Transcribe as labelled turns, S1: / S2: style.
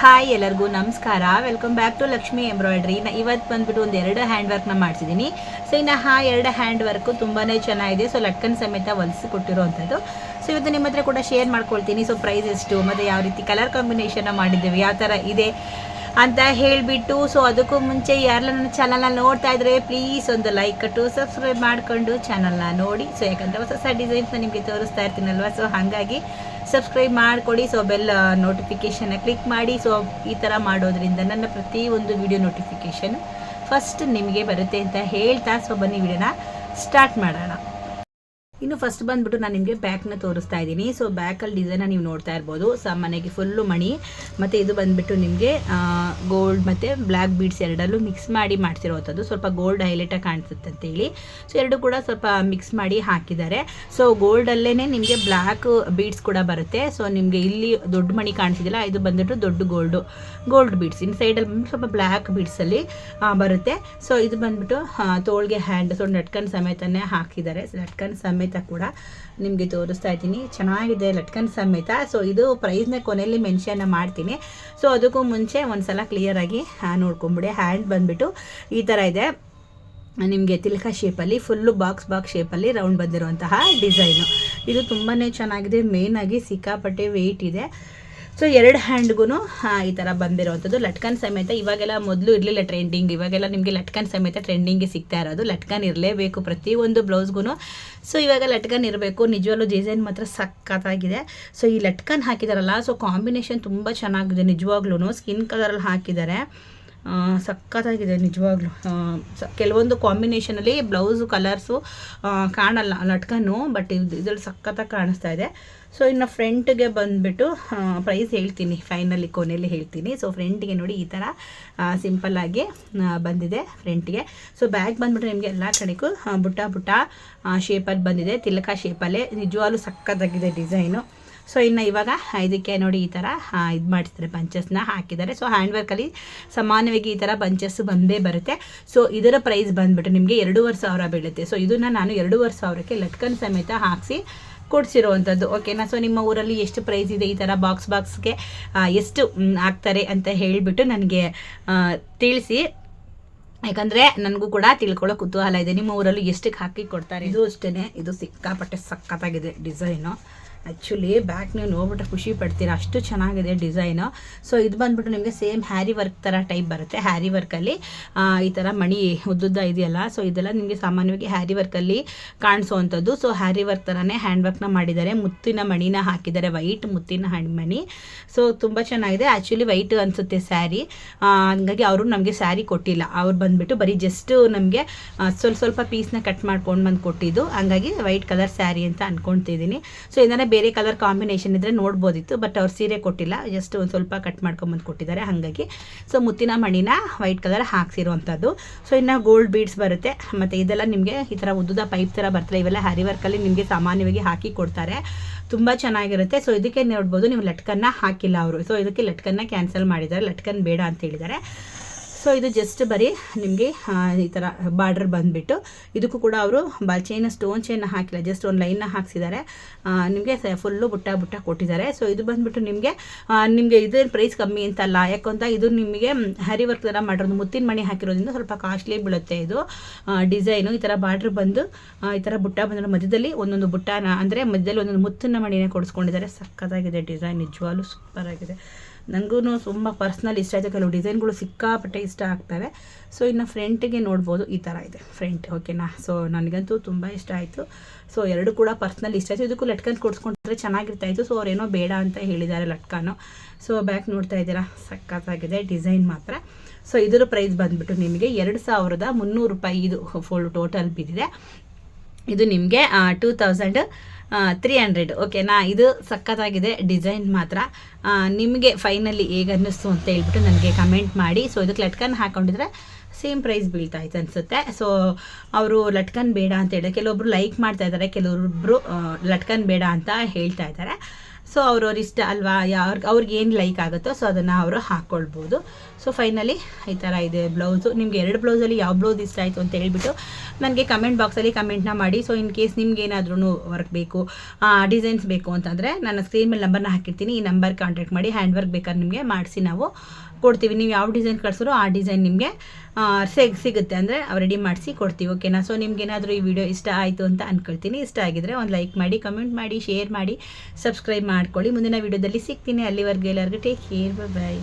S1: Hi ಎಲ್ಲರಿಗೂ ನಮಸ್ಕಾರ. Welcome back to Lakshmi embroidery ನಾ ಇವತ್ತು ಬಂದ್ಬಿಟ್ಟು ಒಂದು ಎರಡು ಹ್ಯಾಂಡ್ ವರ್ಕ್ನ ಮಾಡಿಸಿದ್ದೀನಿ ಸೊ ಇನ್ನು ಆ ಎರಡು ಹ್ಯಾಂಡ್ ವರ್ಕು ತುಂಬಾ ಚೆನ್ನಾಗಿದೆ. ಸೊ ಲಟ್ಕನ್ ಸಮೇತ ಹೊಲಿಸಿ ಕೊಟ್ಟಿರೋವಂಥದ್ದು ಸೊ ಇವತ್ತು ನಿಮ್ಮ ಹತ್ರ ಕೂಡ ಶೇರ್ ಮಾಡ್ಕೊಳ್ತೀನಿ. ಸೊ ಪ್ರೈಸ್ ಎಷ್ಟು, ಮತ್ತು ಯಾವ ರೀತಿ ಕಲರ್ ಕಾಂಬಿನೇಷನ್ನ ಮಾಡಿದ್ದೇವೆ, ಯಾವ ಥರ ಇದೆ ಅಂತ ಹೇಳಿಬಿಟ್ಟು. ಸೊ ಅದಕ್ಕೂ ಮುಂಚೆ ಯಾರಲ್ಲ ನನ್ನ ಚಾನಲ್ನ ನೋಡ್ತಾ ಇದ್ರೆ ಪ್ಲೀಸ್ ಒಂದು ಲೈಕ್ ಕಟ್ಟು ಸಬ್ಸ್ಕ್ರೈಬ್ ಮಾಡಿಕೊಂಡು ಚಾನಲ್ನ ನೋಡಿ. ಸೊ ಯಾಕಂದರೆ ಹೊಸ ಹೊಸ ಡಿಸೈನ್ಸ್ನ ನಿಮಗೆ ತೋರಿಸ್ತಾ ಇರ್ತೀನಲ್ವ? ಸೊ ಹಾಗಾಗಿ ಸಬ್ಸ್ಕ್ರೈಬ್ ಮಾಡಿಕೊಡಿ ಸೊ ಬೆಲ್ ನೋಟಿಫಿಕೇಷನ್ನ ಕ್ಲಿಕ್ ಮಾಡಿ ಸೊ ಈ ಥರ ಮಾಡೋದ್ರಿಂದ ನನ್ನ ಪ್ರತಿ ಒಂದು ವಿಡಿಯೋ ನೋಟಿಫಿಕೇಷನ್ ಫಸ್ಟ್ ನಿಮಗೆ ಬರುತ್ತೆ ಅಂತ ಹೇಳ್ತಾ ಸೊ ಬನ್ನಿ ವಿಡಿಯೋನ ಸ್ಟಾರ್ಟ್ ಮಾಡೋಣ. ಇನ್ನು ಫಸ್ಟ್ ಬಂದ್ಬಿಟ್ಟು ನಾನು ನಿಮಗೆ ಬ್ಯಾಕ್ನ ತೋರಿಸ್ತಾ ಇದ್ದೀನಿ. ಸೊ ಬ್ಯಾಕಲ್ಲಿ ಡಿಸೈನ ನೀವು ನೋಡ್ತಾ ಇರ್ಬೋದು. ಮನೆಗೆ ಫುಲ್ಲು ಮಣಿ. ಮತ್ತು ಇದು ಬಂದ್ಬಿಟ್ಟು ನಿಮಗೆ ಗೋಲ್ಡ್ ಮತ್ತು ಬ್ಲ್ಯಾಕ್ ಬೀಡ್ಸ್ ಎರಡಲ್ಲೂ ಮಿಕ್ಸ್ ಮಾಡಿ ಮಾಡ್ತಿರೋವಂಥದ್ದು. ಸ್ವಲ್ಪ ಗೋಲ್ಡ್ ಹೈಲೈಟಾಗಿ ಕಾಣಿಸುತ್ತೆ ಅಂತೇಳಿ ಸೊ ಎರಡು ಕೂಡ ಸ್ವಲ್ಪ ಮಿಕ್ಸ್ ಮಾಡಿ ಹಾಕಿದ್ದಾರೆ. ಸೊ ಗೋಲ್ಡಲ್ಲೇ ನಿಮಗೆ ಬ್ಲ್ಯಾಕ್ ಬೀಡ್ಸ್ ಕೂಡ ಬರುತ್ತೆ. ಸೊ ನಿಮಗೆ ಇಲ್ಲಿ ದೊಡ್ಡ ಮಣಿ ಕಾಣಿಸಿದಿಲ್ಲ, ಇದು ಬಂದ್ಬಿಟ್ಟು ದೊಡ್ಡ ಗೋಲ್ಡು ಗೋಲ್ಡ್ ಬೀಡ್ಸ್ ಇನ್ನು ಸೈಡಲ್ಲಿ ಬಂದ್ಬಿಟ್ಟು ಸ್ವಲ್ಪ ಬ್ಲ್ಯಾಕ್ ಬೀಡ್ಸಲ್ಲಿ ಬರುತ್ತೆ. ಸೊ ಇದು ಬಂದ್ಬಿಟ್ಟು ತೋಳ್ಗೆ ಹ್ಯಾಂಡ್ ಸೊ ಲಟ್ಕನ್ ಸಮೇತನೇ ಹಾಕಿದ್ದಾರೆ. ಲಟ್ಕನ್ ಸಮೇತ ಕೂಡ ನಿಮಗೆ ತೋರಿಸ್ತಾ ಇದ್ದೀನಿ. ಚೆನ್ನಾಗಿದೆ ಲಟ್ಕನ್ ಸಮೇತ. ಸೊ ಇದು ಪ್ರೈಸ್ನ ಕೊನೆಯಲ್ಲಿ ಮೆನ್ಷನ್ ಮಾಡ್ತೀನಿ. ಸೊ ಅದಕ್ಕೂ ಮುಂಚೆ ಒಂದ್ಸಲ ಕ್ಲಿಯರಾಗಿ ನೋಡ್ಕೊಂಬಿಡಿ. ಹ್ಯಾಂಡ್ ಬಂದ್ಬಿಟ್ಟು ಈ ಥರ ಇದೆ. ನಿಮಗೆ ತಿಲಕ ಶೇಪಲ್ಲಿ ಫುಲ್ಲು ಬಾಕ್ಸ್ ಬಾಕ್ಸ್ ಶೇಪಲ್ಲಿ ರೌಂಡ್ ಬಂದಿರುವಂತಹ ಡಿಸೈನು ಇದು ತುಂಬಾ ಚೆನ್ನಾಗಿದೆ. ಮೇಯ್ನಾಗಿ ಸಿಕ್ಕಾಪಟ್ಟೆ ವೆಯ್ಟ್ ಇದೆ. ಸೊ ಎರಡು ಹ್ಯಾಂಡ್ಗೂ ಈ ಥರ ಬಂದಿರೋವಂಥದ್ದು ಲಟ್ಕನ್ ಸಮೇತ ಇವಾಗೆಲ್ಲ ಮೊದಲು ಇರಲಿಲ್ಲ ಟ್ರೆಂಡಿಂಗ್ ಇವಾಗೆಲ್ಲ ನಿಮಗೆ ಲಟ್ಕನ್ ಸಮೇತ ಟ್ರೆಂಡಿಂಗ್ಗೆ ಸಿಗ್ತಾ ಇರೋದು. ಲಟ್ಕನ್ ಇರಲೇಬೇಕು ಪ್ರತಿಯೊಂದು ಬ್ಲೌಸ್ಗೂ ಸೊ ಇವಾಗ ಲಟ್ಕನ್ ಇರಬೇಕು. ನಿಜವಾಗ್ಲೂ ಡಿಸೈನ್ ಮಾತ್ರ ಸಖತ್ತಾಗಿದೆ. ಸೊ ಈ ಲಟ್ಕನ್ ಹಾಕಿದಾರಲ್ಲ ಸೊ ಕಾಂಬಿನೇಷನ್ ತುಂಬ ಚೆನ್ನಾಗಿದೆ ನಿಜವಾಗ್ಲೂ ಸ್ಕಿನ್ ಕಲರಲ್ಲಿ ಹಾಕಿದ್ದಾರೆ ಸಖತ್ತಾಗಿದೆ, ನಿಜವಾಗ್ಲೂ. ಕೆಲವೊಂದು ಕಾಂಬಿನೇಷನಲ್ಲಿ ಬ್ಲೌಸು ಕಲರ್ಸು ಕಾಣಲ್ಲ, ಲಟ್ಕನು ಬಟ್ ಇದು, ಇದ್ರಲ್ಲಿ ಸಖತ್ತಾಗಿ ಕಾಣಿಸ್ತಾ ಇದೆ. ಸೊ ಇನ್ನು ಫ್ರಂಟ್ಗೆ ಬಂದುಬಿಟ್ಟು ಪ್ರೈಸ್ ಹೇಳ್ತೀನಿ. ಫೈನಲಿ ಕೊನೆಯಲ್ಲಿ ಹೇಳ್ತೀನಿ. ಸೊ ಫ್ರಂಟ್ಗೆ ನೋಡಿ ಈ ಥರ ಸಿಂಪಲ್ಲಾಗಿ ಬಂದಿದೆ ಫ್ರಂಟ್ಗೆ ಸೊ ಬ್ಯಾಗ್ ಬಂದುಬಿಟ್ಟು ನಿಮಗೆ ಎಲ್ಲ ಕಡೆಗೂ ಬುಟ್ಟ ಬುಟ್ಟ ಶೇಪಲ್ಲಿ ಬಂದಿದೆ. ತಿಲಕ ಶೇಪಲ್ಲೇ ನಿಜವಾಗ್ಲೂ ಸಖತ್ತಾಗಿದೆ ಡಿಸೈನು ಸೊ ಇನ್ನು ಇವಾಗ ಇದಕ್ಕೆ ನೋಡಿ ಈ ಥರ ಇದು ಮಾಡಿಸ್ತಾರೆ ಬಂಚಸ್ನ ಹಾಕಿದ್ದಾರೆ. ಸೊ ಹ್ಯಾಂಡ್ ವರ್ಕಲ್ಲಿ ಸಮಾನವಾಗಿ ಈ ಥರ ಬಂಚಸ್ ಬಂದೇ ಬರುತ್ತೆ. ಸೊ ಇದರ ಪ್ರೈಸ್ ಬಂದುಬಿಟ್ಟು ನಿಮಗೆ ಎರಡೂವರೆ ಸಾವಿರ ಬೀಳುತ್ತೆ. ಸೊ ಇದನ್ನು ನಾನು ಎರಡೂವರೆ ಸಾವಿರಕ್ಕೆ ಲಟ್ಕನ್ ಸಮೇತ ಹಾಕಿಸಿ ಕೊಡಿಸಿರುವಂಥದ್ದು. ಓಕೆನಾ ಸೊ ನಿಮ್ಮ ಊರಲ್ಲಿ ಎಷ್ಟು ಪ್ರೈಸ್ ಇದೆ ಈ ಥರ ಬಾಕ್ಸ್ ಬಾಕ್ಸ್ಗೆ ಎಷ್ಟು ಹಾಕ್ತಾರೆ ಅಂತ ಹೇಳಿಬಿಟ್ಟು ನನಗೆ ತಿಳಿಸಿ. ಯಾಕಂದರೆ ನನಗೂ ಕೂಡ ತಿಳ್ಕೊಳ್ಳೋ ಕುತೂಹಲ ಇದೆ. ನಿಮ್ಮ ಊರಲ್ಲಿ ಎಷ್ಟಕ್ಕೆ ಹಾಕಿ ಕೊಡ್ತಾರೆ? ಇದು ಅಷ್ಟೇ ಇದು ಸಿಕ್ಕಾಪಟ್ಟೆ ಸಖತ್ತಾಗಿದೆ ಡಿಸೈನು. ಆ್ಯಕ್ಚುಲಿ ಬ್ಯಾಕ್ ನೀವು ನೋಡ್ಬಿಟ್ಟು ಖುಷಿ ಪಡ್ತೀರಾ? ಅಷ್ಟು ಚೆನ್ನಾಗಿದೆ ಡಿಸೈನು ಸೊ ಇದು ಬಂದ್ಬಿಟ್ಟು ನಿಮಗೆ ಸೇಮ್ ಹ್ಯಾರಿ ವರ್ಕ್ ಥರ ಟೈಪ್ ಬರುತ್ತೆ. ಹ್ಯಾರಿ ವರ್ಕಲ್ಲಿ ಈ ಥರ ಮಣಿ ಉದ್ದುದ್ದ ಇದೆಯಲ್ಲ ಸೊ ಇದೆಲ್ಲ ನಿಮಗೆ ಸಾಮಾನ್ಯವಾಗಿ ಹ್ಯಾರಿ ವರ್ಕಲ್ಲಿ ಕಾಣಿಸೋವಂಥದ್ದು ಸೊ ಹ್ಯಾರಿ ವರ್ಕ್ ಥರನೇ ಹ್ಯಾಂಡ್ ವರ್ಕ್ನ ಮಾಡಿದ್ದಾರೆ. ಮುತ್ತಿನ ಮಣಿನ ಹಾಕಿದ್ದಾರೆ ವೈಟ್ ಮುತ್ತಿನ ಹ್ಯಾಂಡ್ ಮಣಿ. ಸೊ ತುಂಬ ಚೆನ್ನಾಗಿದೆ. ಆ್ಯಕ್ಚುಲಿ ವೈಟ್ ಅನಿಸುತ್ತೆ ಸ್ಯಾರಿ ಹಂಗಾಗಿ ಅವರು ನಮಗೆ ಸ್ಯಾರಿ ಕೊಟ್ಟಿಲ್ಲ. ಅವ್ರು ಬಂದುಬಿಟ್ಟು ಬರೀ ಜಸ್ಟು ನಮಗೆ ಸ್ವಲ್ಪ ಸ್ವಲ್ಪ ಪೀಸ್ನ ಕಟ್ ಮಾಡ್ಕೊಂಡು ಬಂದು ಕೊಟ್ಟಿದ್ದು. ಹಂಗಾಗಿ ವೈಟ್ ಕಲರ್ ಸ್ಯಾರಿ ಅಂತ ಅಂದ್ಕೊಳ್ತಿದ್ದೀನಿ ಸೊ ಇದನ್ನೇ ಬೇರೆ ಕಲರ್ ಕಾಂಬಿನೇಷನ್ ಇದ್ದರೆ ನೋಡ್ಬೋದಿತ್ತು ಬಟ್ ಅವ್ರು ಸೀರೆ ಕೊಟ್ಟಿಲ್ಲ. ಜಸ್ಟ್ ಒಂದು ಸ್ವಲ್ಪ ಕಟ್ ಮಾಡ್ಕೊಂಬಂದು ಕೊಟ್ಟಿದ್ದಾರೆ, ಹಾಗಾಗಿ. ಸೊ ಮುತ್ತಿನ ಮಣಿನ ವೈಟ್ ಕಲರ್ ಹಾಕ್ಸಿರುವಂಥದ್ದು ಸೊ ಇನ್ನು ಗೋಲ್ಡ್ ಬೀಡ್ಸ್ ಬರುತ್ತೆ. ಮತ್ತು ಇದೆಲ್ಲ ನಿಮಗೆ ಈ ಥರ ಉದ್ದದ ಪೈಪ್ ಥರ ಬರ್ತಾರೆ ಇವೆಲ್ಲ ಹ್ಯಾರಿ ವರ್ಕಲ್ಲಿ ನಿಮಗೆ ಸಾಮಾನ್ಯವಾಗಿ ಹಾಕಿ ಕೊಡ್ತಾರೆ. ತುಂಬ ಚೆನ್ನಾಗಿರುತ್ತೆ. ಸೊ ಇದಕ್ಕೆ ನೋಡ್ಬೋದು, ನೀವು ಲಟ್ಕನ್ನ ಹಾಕಿಲ್ಲ ಅವರು. ಸೊ ಇದಕ್ಕೆ ಲಟ್ಕನ್ನ ಕ್ಯಾನ್ಸಲ್ ಮಾಡಿದ್ದಾರೆ. ಲಟ್ಕನ್ ಬೇಡ ಅಂತ ಹೇಳಿದ್ದಾರೆ. ಸೊ ಇದು ಜಸ್ಟ್ ಬರೀ, ನಿಮಗೆ ಈ ಥರ ಬಾರ್ಡರ್ ಬಂದುಬಿಟ್ಟು, ಇದಕ್ಕೂ ಕೂಡ ಅವರು ಬಾ ಚೈನ ಸ್ಟೋನ್ ಚೈನ ಹಾಕಿಲ್ಲ ಜಸ್ಟ್ ಒಂದು ಲೈನ್ನ ಹಾಕ್ಸಿದ್ದಾರೆ ನಿಮಗೆ ಫುಲ್ಲು ಬುಟ್ಟ ಬುಟ್ಟ ಕೊಟ್ಟಿದ್ದಾರೆ ಸೊ ಇದು ಬಂದುಬಿಟ್ಟು ನಿಮಗೆ ನಿಮಗೆ ಇದೇನು ಪ್ರೈಸ್ ಕಮ್ಮಿ ಅಂತಲ್ಲ, ಯಾಕಂತ ಇದು ನಿಮಗೆ ಹರಿ ವರ್ಕ್ ಥರ ಮಾಡಿರೋದು, ಮುತ್ತಿನ ಮಣಿ ಹಾಕಿರೋದ್ರಿಂದ ಸ್ವಲ್ಪ ಕಾಸ್ಟ್ಲಿ ಬೀಳುತ್ತೆ ಇದು. ಡಿಸೈನು ಈ ಥರ ಬಾರ್ಡ್ರ್ ಬಂದು ಈ ಥರ ಬುಟ್ಟ ಬಂದಿರೋ ಮಧ್ಯದಲ್ಲಿ ಒಂದೊಂದು ಬುಟ್ಟನ, ಅಂದರೆ ಮಧ್ಯದಲ್ಲಿ ಒಂದೊಂದು ಮುತ್ತಿನ ಮಣಿನ ಕೊಡಿಸ್ಕೊಂಡಿದ್ದಾರೆ. ಸಕ್ಕತ್ತಾಗಿದೆ ಡಿಸೈನ್ ನಿಜವಾಗ್ಲೂ ಸೂಪರ್ ಆಗಿದೆ. ನನಗೂ ತುಂಬ ಪರ್ಸ್ನಲ್ ಇಷ್ಟ ಆಯಿತು. ಕೆಲವು ಡಿಸೈನ್ಗಳು ಸಿಕ್ಕಾಪಟ್ಟೆ ಇಷ್ಟ ಆಗ್ತವೆ. ಸೊ ಇನ್ನು ಫ್ರಂಟಿಗೆ ನೋಡ್ಬೋದು. ಈ ಥರ ಇದೆ ಫ್ರಂಟ್ ಓಕೆನಾ ಸೊ ನನಗಂತೂ ತುಂಬ ಇಷ್ಟ ಆಯಿತು. ಸೊ ಎರಡು ಕೂಡ ಪರ್ಸ್ನಲ್ ಇಷ್ಟ ಆಯಿತು. ಇದಕ್ಕೂ ಲಟ್ಕನ್ ಕೊಡಿಸ್ಕೊಂಡ್ರೆ ಚೆನ್ನಾಗಿರ್ತಾ ಇತ್ತು. ಸೊ ಅವ್ರೇನೋ ಬೇಡ ಅಂತ ಹೇಳಿದ್ದಾರೆ ಲಟ್ಕನು. ಸೊ ಬ್ಯಾಕ್ ನೋಡ್ತಾ ಇದ್ದೀರಾ? ಸಖತ್ತಾಗಿದೆ ಡಿಸೈನ್ ಮಾತ್ರ. ಸೊ ಇದರ ಪ್ರೈಸ್ ಬಂದುಬಿಟ್ಟು ನಿಮಗೆ ಎರಡು ಸಾವಿರದ ಮುನ್ನೂರು ರೂಪಾಯಿ ಇದು ಫುಲ್ ಟೋಟಲ್ ಬಿದ್ದಿದೆ. ಇದು ನಿಮಗೆ ಟೂ ತೌಸಂಡ್ ತ್ರೀ ಹಂಡ್ರೆಡ್ ಓಕೆನಾ ಇದು ಸಖತ್ತಾಗಿದೆ ಡಿಸೈನ್ ಮಾತ್ರ. ನಿಮಗೆ ಫೈನಲಿ ಹೇಗೆ ಅನ್ನಿಸ್ತು ಅಂತ ಹೇಳ್ಬಿಟ್ಟು ನನಗೆ ಕಮೆಂಟ್ ಮಾಡಿ. ಸೊ ಇದಕ್ಕೆ ಲಟ್ಕನ್ ಹಾಕೊಂಡಿದ್ರೆ ಸೇಮ್ ಪ್ರೈಸ್ ಬೀಳ್ತಾ ಇತ್ತು ಅನಿಸುತ್ತೆ. ಸೊ ಅವರು ಲಟ್ಕನ್ ಬೇಡ ಅಂತ ಹೇಳಿದ್ರೆ ಕೆಲವೊಬ್ರು ಲೈಕ್ ಮಾಡ್ತಾ ಇದ್ದಾರೆ ಕೆಲವೊಬ್ಬರು ಲಟ್ಕನ್ ಬೇಡ ಅಂತ ಹೇಳ್ತಾ ಇದ್ದಾರೆ ಸೊ ಅವ್ರವ್ರ ಇಷ್ಟ ಅಲ್ವಾ? ಯಾರ್ ಅವ್ರಿಗೆ ಏನು ಲೈಕ್ ಆಗುತ್ತೋ ಸೊ ಅದನ್ನು ಅವರು ಹಾಕ್ಕೊಳ್ಬೋದು ಸೊ ಫೈನಲಿ ಈ ಥರ ಇದೆ ಬ್ಲೌಸು ನಿಮ್ಗೆ ಎರಡು ಬ್ಲೌಸಲ್ಲಿ ಯಾವ ಬ್ಲೌಸ್ ಇಷ್ಟ ಆಯಿತು ಅಂತ ಹೇಳಿಬಿಟ್ಟು ನನಗೆ ಕಮೆಂಟ್ ಬಾಕ್ಸಲ್ಲಿ ಕಮೆಂಟ್ನ ಮಾಡಿ. ಸೊ ಇನ್ ಕೇಸ್ ನಿಮ್ಗೆ ಏನಾದ್ರೂ ವರ್ಕ್ ಬೇಕು ಡಿಸೈನ್ಸ್ ಬೇಕು ಅಂತಂದರೆ ನಾನು ಸ್ಕ್ರೀನ್ ಮೇಲೆ ನಂಬರ್ನ ಹಾಕಿರ್ತೀನಿ. ಈ ನಂಬರ್ ಕಾಂಟ್ಯಾಕ್ಟ್ ಮಾಡಿ ಹ್ಯಾಂಡ್ ವರ್ಕ್ ಬೇಕಾದ್ರೆ ನಿಮಗೆ ಮಾಡಿಸಿ ನಾವು ಕೊಡ್ತೀವಿ. ನೀವು ಯಾವ ಡಿಸೈನ್ ಕಳಿಸಿರೋ ಆ ಡಿಸೈನ್ ನಿಮಗೆ ಸೆಗ್ ಸಿಗುತ್ತೆ. ಅಂದರೆ ರೆಡಿ ಮಾಡಿಸಿ ಕೊಡ್ತೀವಿ. ಓಕೆನಾ ಸೊ ನಿಮ್ಗೆ ಏನಾದರೂ ಈ ವಿಡಿಯೋ ಇಷ್ಟ ಆಯಿತು ಅಂತ ಅಂದ್ಕೊಳ್ತೀನಿ ಇಷ್ಟ ಆಗಿದ್ರೆ ಒಂದು ಲೈಕ್ ಮಾಡಿ ಕಮೆಂಟ್ ಮಾಡಿ ಶೇರ್ ಮಾಡಿ ಸಬ್ಸ್ಕ್ರೈಬ್ ಮಾಡ್ಕೊಳ್ಳಿ. ಮುಂದಿನ ವಿಡಿಯೋದಲ್ಲಿ ಸಿಗ್ತೀನಿ. ಅಲ್ಲಿವರೆಗೂ ಎಲ್ಲರಿಗೂ ಟೇಕ್ ಕೇರ್ ಬಾಯ್